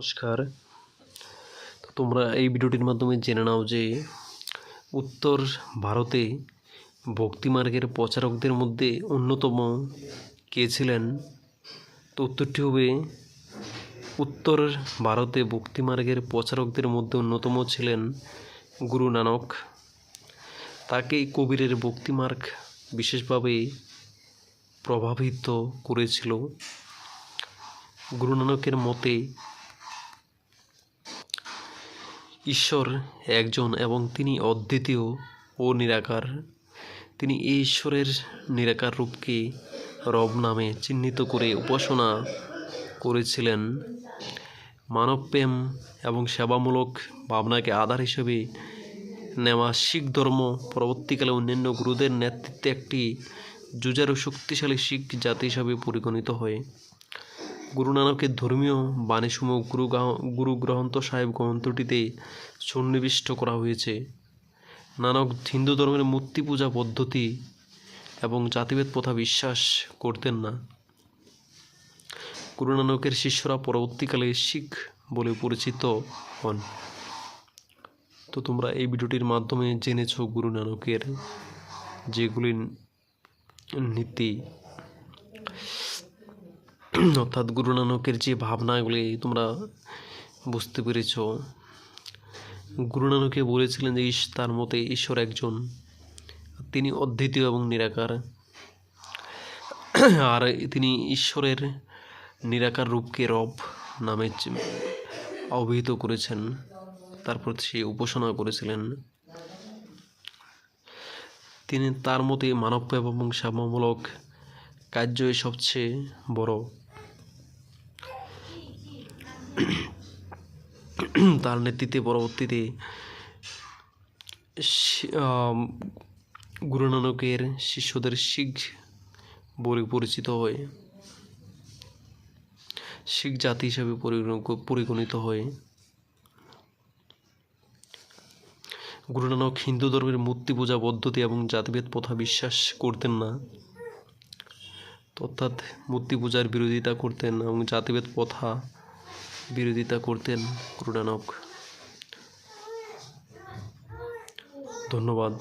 নমস্কার। তোমরা এই ভিডিওটির মাধ্যমে জেনে নাও যে উত্তর ভারতে ভক্তিমার্গের প্রচারকদের মধ্যে অন্যতম কে ছিলেন? তো উত্তরটি হবে, উত্তর ভারতে ভক্তিমার্গের প্রচারকদের মধ্যে অন্যতম ছিলেন গুরু নানক। তাকে কবিরের ভক্তিমার্গ বিশেষভাবে প্রভাবিত করেছিল। গুরু নানকের মতে ঈশ্বর একজন এবং তিনি অদ্বিতীয় ও নিরাকার। তিনি এই ঈশ্বরের নিরাকার রূপকে রব নামে চিহ্নিত করে উপাসনা করেছিলেন। মানবপ্রেম এবং সেবামূলক ভাবনাকে আধার হিসেবে নেওয়া শিখ ধর্ম পরবর্তীকালে অন্যান্য গুরুদের নেতৃত্বে একটি জুজারু শক্তিশালী শিখ জাতি হিসাবে পরিগণিত হয়। গুরু নানকের ধর্মীয় বাণীসমূহ গুরু গুরু গ্রন্থ সাহেব গ্রন্থটিতে সন্নিবিষ্ট করা হয়েছে। নানক হিন্দু ধর্মের মূর্তি পূজা পদ্ধতি এবং জাতিভেদ প্রথা বিশ্বাস করতেন না। গুরু নানকের শিষ্যরা পরবর্তীকালে শিখ বলে পরিচিত হন। তো তোমরা এই ভিডিওটির মাধ্যমে জেনেছ গুরু নানকের যেগুলি নীতি অর্থাৎ গুরু নানকের যে ভাবনাগুলি তোমরা বুঝতে পেরেছ। গুরু নানকে বলেছিলেন যে, ইস- তার মতে ঈশ্বর একজন। তিনি অদ্বিতীয় এবং নিরাকার। আর তিনি ঈশ্বরের নিরাকার রূপকে রব নামে অভিহিত করেছেন। তারপর সে উপাসনা করেছিলেন। তিনি তার মতে মানব এবং সেবামূলক কার্যই সবচেয়ে বড় তার নেতৃত্বে পরবর্তীতে গুরু নানকের শিষ্যদের শিখ বলে পরিচিত হয়, শিখ জাতি হিসাবে পরিগণ- পরিগণিত হয় গুরু নানক হিন্দু ধর্মের মূর্তি পূজা, পদ্ধতি এবং জাতিভেদ প্রথা বিশ্বাস করতেন না। অর্থাৎ মূর্তি পূজার বিরোধিতা করতেন এবং জাতিভেদ প্রথা বিরোধিতা করতেন গুরু নানক ধন্যবাদ।